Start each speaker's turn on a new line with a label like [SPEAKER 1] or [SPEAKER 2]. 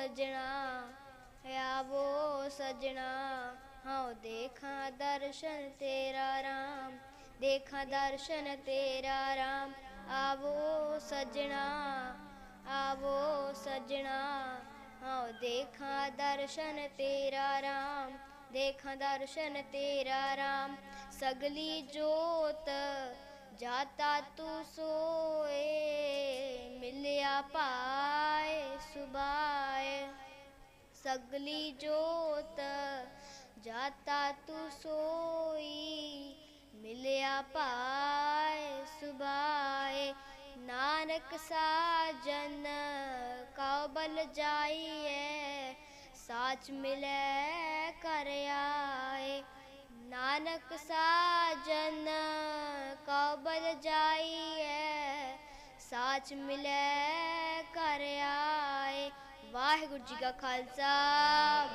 [SPEAKER 1] सजना आवो सजना। हाँ देखा दर्शन तेरा राम, देखा दर्शन तेरा राम। आवो सजना आवो सजना। हाँ देखा दर्शन तेरा राम, देखा दर्शन तेरा राम। सगली जोत, जाता तू सोए, मिलिया सुबाए सगली जोत जाता तू सोई, मिलिया पाए सुबाए नानक साजन का बल जाइए, साच मिले कर आए। नानक साजन का बल जाइए, साच मिले largo, diga casal.